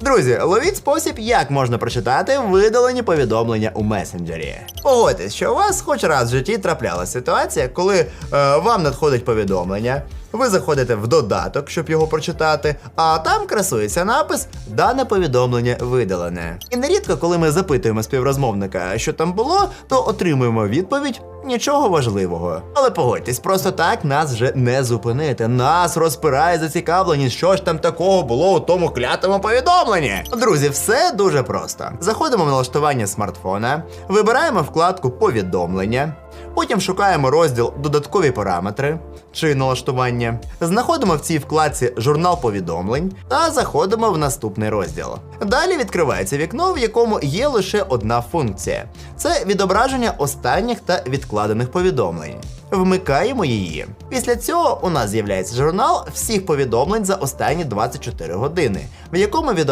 Друзі, ловіть спосіб, як можна прочитати видалені повідомлення у месенджері. Погодьтесь, що у вас хоч раз в житті траплялася ситуація, коли е, вам надходить повідомлення, ви заходите в додаток, щоб його прочитати, а там красується напис Дане повідомлення видалене. І нерідко, коли ми запитуємо співрозмовника, що там було, то отримуємо відповідь. Нічого важливого. Але погодьтесь, просто так нас вже не зупинити. Нас розпирає зацікавленість, що ж там такого було у тому клятому повідомленні. Друзі, все дуже просто. Заходимо в налаштування смартфона, вибираємо вкладку повідомлення. Потім шукаємо розділ Додаткові параметри чи налаштування. Знаходимо в цій вкладці журнал повідомлень та заходимо в наступний розділ. Далі відкривається вікно, в якому є лише одна функція: це відображення останніх та відкладених повідомлень. Вмикаємо її. Після цього у нас з'являється журнал всіх повідомлень за останні 24 години, в якому відображається